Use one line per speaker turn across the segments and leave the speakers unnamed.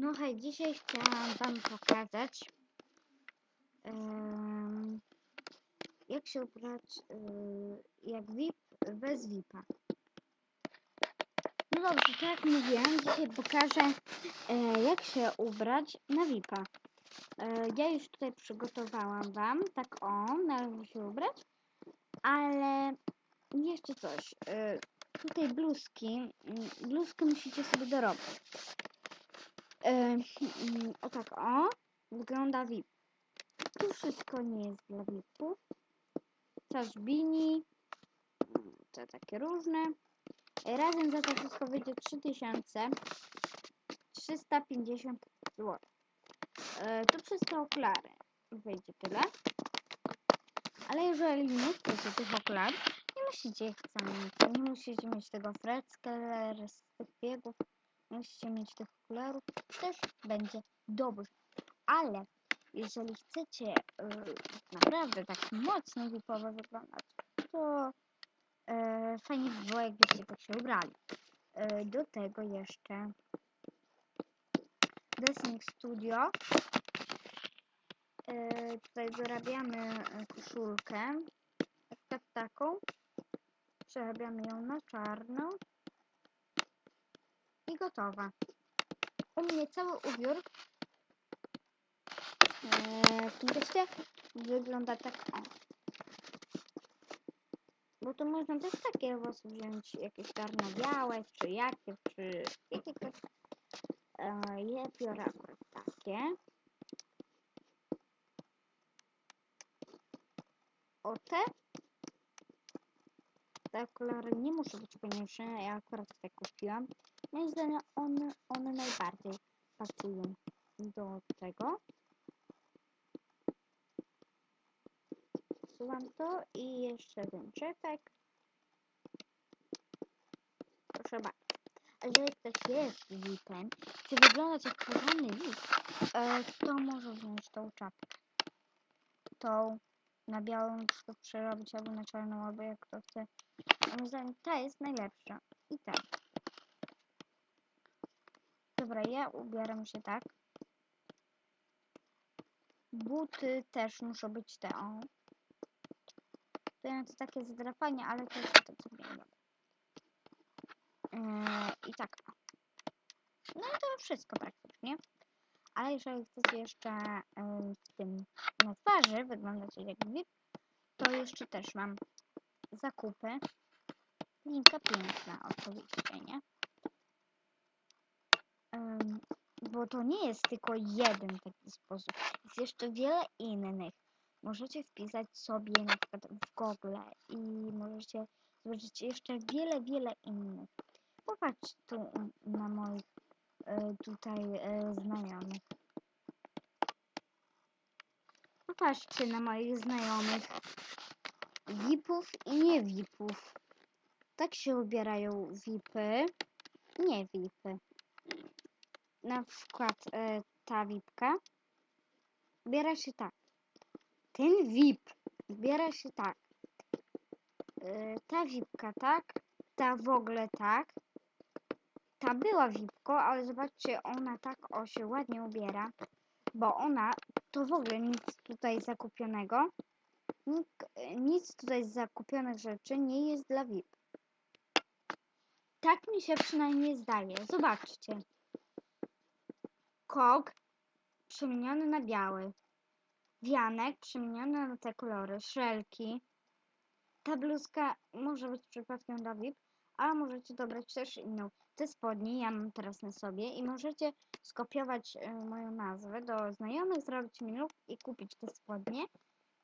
No hej, dzisiaj chciałam Wam pokazać, em, jak się ubrać y, jak VIP bez VIPa. No dobrze, tak jak mówiłam, dzisiaj pokażę, e, jak się ubrać na VIPa. E, ja już tutaj przygotowałam Wam, tak o, należy się ubrać, ale jeszcze coś. E, tutaj bluzki, bluzkę musicie sobie dorobić. E, mm, o tak, o, wygląda VIP. Tu wszystko nie jest dla VIPów. Też bini, mm, te takie różne. Razem za to wszystko wyjdzie 3350 zł. E, To przez te okulary wyjdzie tyle. Ale jeżeli nie chcecie tych okularów, nie musicie ich mieć. Nie musicie mieć tego Fredskeller z tych biegów. Musicie mieć tych okularów. Też będzie dobrze. Ale jeżeli chcecie e, naprawdę tak mocno wipowo wyglądać, to e, fajnie by było, jakbyście tak się ubrali. E, do tego jeszcze Dressing Studio. E, tutaj dorabiamy koszulkę. Tak, tak, taką. Przerabiamy ją na czarno. I gotowa. U mnie cały ubiór w tym teście wygląda tak o. Bo to można też takie włosy wziąć, jakieś czarno-białe, czy jakie, czy jakiekolwiek. E, ja biorę akurat takie. O te. Te okulary nie muszą być konieczne, ja akurat te kupiłam. Moim zdaniem one, one najbardziej pasują do tego. Usuwam to i jeszcze ten czepek. Proszę bardzo. A jeżeli ktoś jest VIP-em, chce wyglądać jak porządny VIP, e, to może wziąć tą czapkę. Tą na białą przerobić albo na czarną, albo jak kto chce. Moim zdaniem ta jest najlepsza. I tak. Dobra, ja ubieram się tak. Buty też muszą być te o. To jest takie zdrapanie, ale to jest to, co wiem. Yy, I tak. No i to wszystko praktycznie. Ale jeżeli chcecie jeszcze yy, w tym na twarzy wyglądać jak VIP, to jeszcze też mam zakupy. Linka piękna oczywiście, nie? Bo to nie jest tylko jeden taki sposób. Jest jeszcze wiele innych. Możecie wpisać sobie na przykład w Google i możecie zobaczyć jeszcze wiele, wiele innych. Popatrz tu na moich e, tutaj e, znajomych. Popatrzcie na moich znajomych. VIP-ów i nie VIP-ów. Tak się ubierają VIPy, nie VIPy. Na przykład e, ta VIPka ubiera się tak. Ten VIP ubiera się tak. E, ta VIPka tak, ta w ogóle tak. Ta była VIPką, ale zobaczcie, ona tak o się ładnie ubiera, bo ona to w ogóle nic tutaj zakupionego. Nic, nic tutaj z zakupionych rzeczy nie jest dla VIP. Tak mi się przynajmniej zdaje. Zobaczcie. Kok przemieniony na biały. Wianek przemieniony na te kolory. Szelki. Ta bluzka może być przypadkiem dla VIP, ale możecie dobrać też inną. Te spodnie ja mam teraz na sobie i możecie skopiować e, moją nazwę do znajomych, zrobić mi lub i kupić te spodnie.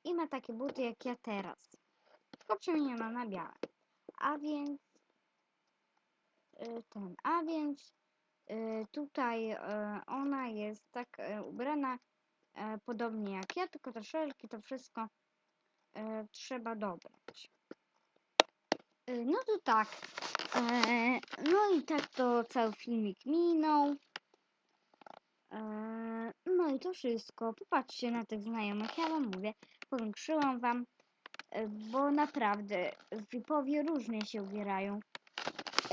I ma takie buty jak ja teraz. Tylko przemieniona na białe. A więc y, ten, a więc y, tutaj y, ona jest tak y, ubrana y, podobnie jak ja, tylko te szelki, to wszystko y, trzeba dobrać. Y, no to tak. No i tak to cały filmik minął. No i to wszystko. Popatrzcie na tych znajomych. Ja wam mówię, powiększyłam wam, bo naprawdę VIP-owie różnie się ubierają.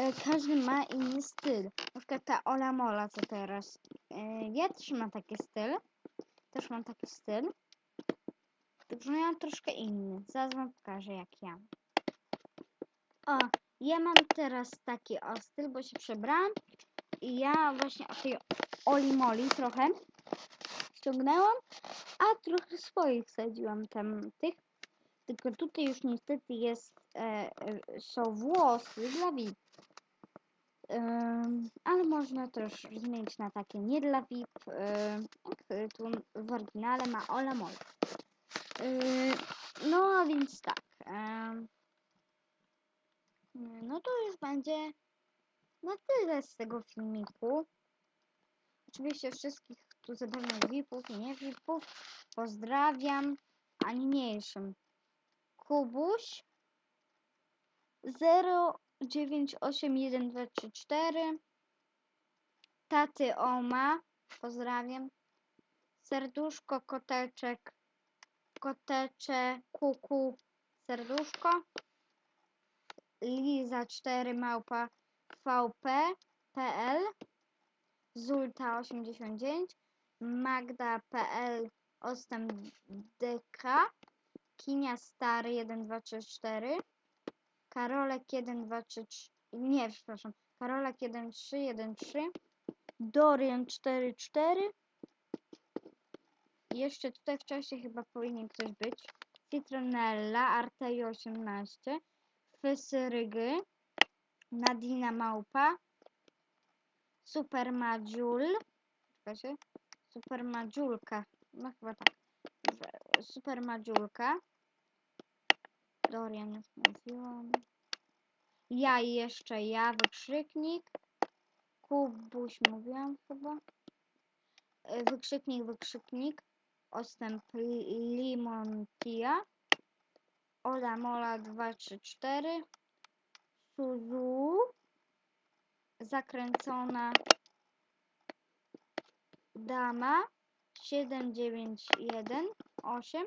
E, każdy ma inny styl. Na przykład ta Ola Mola, co teraz. E, ja też mam taki styl. Też mam taki styl. Tylko, że ja mam troszkę inny. Zaraz wam pokażę, jak ja. O, ja mam teraz taki o styl, bo się przebrałam. I ja właśnie o tej Oli Moli trochę ściągnęłam, a trochę swoich wsadziłam tam tych. Tylko tutaj już niestety jest, e, e, są włosy dla VIP. Ale można też zmienić na takie nie dla VIP. Tu w oryginale ma Ola Mola. Yy, no a więc tak. no to już będzie na tyle z tego filmiku. Oczywiście wszystkich tu zebranych VIP-ów i nie VIP-ów pozdrawiam, a niniejszym. Kubuś 09812334 Taty Oma pozdrawiam. Serduszko Koteczek Kotecze Kuku Serduszko. Liza 4 małpa VP.pl Zulta 89 Magda.pl Ostęp DK Kinia Stary 1234 Karolek 1233 nie, przepraszam. Karolek 1313 Dorian 44 jeszcze tutaj w czasie chyba powinien ktoś być. Citronella Artei 18 Fysyrygy Nadina Małpa. Super Madziul czekajcie. Super Madziulka no chyba tak. Super Madziulka Dorian już mówiłam. Ja i jeszcze ja, wykrzyknik. Kubuś mówiłam chyba. E, Wykrzyknik, wykrzyknik. Ostęp li- Limontia. Ola Mola 234. Suzu. Zakręcona dama 791 8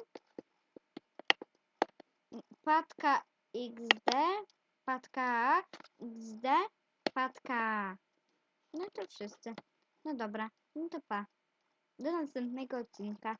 Patka XD, Patka XD, Patka. No to wszyscy. No dobra, no to pa. Do następnego odcinka.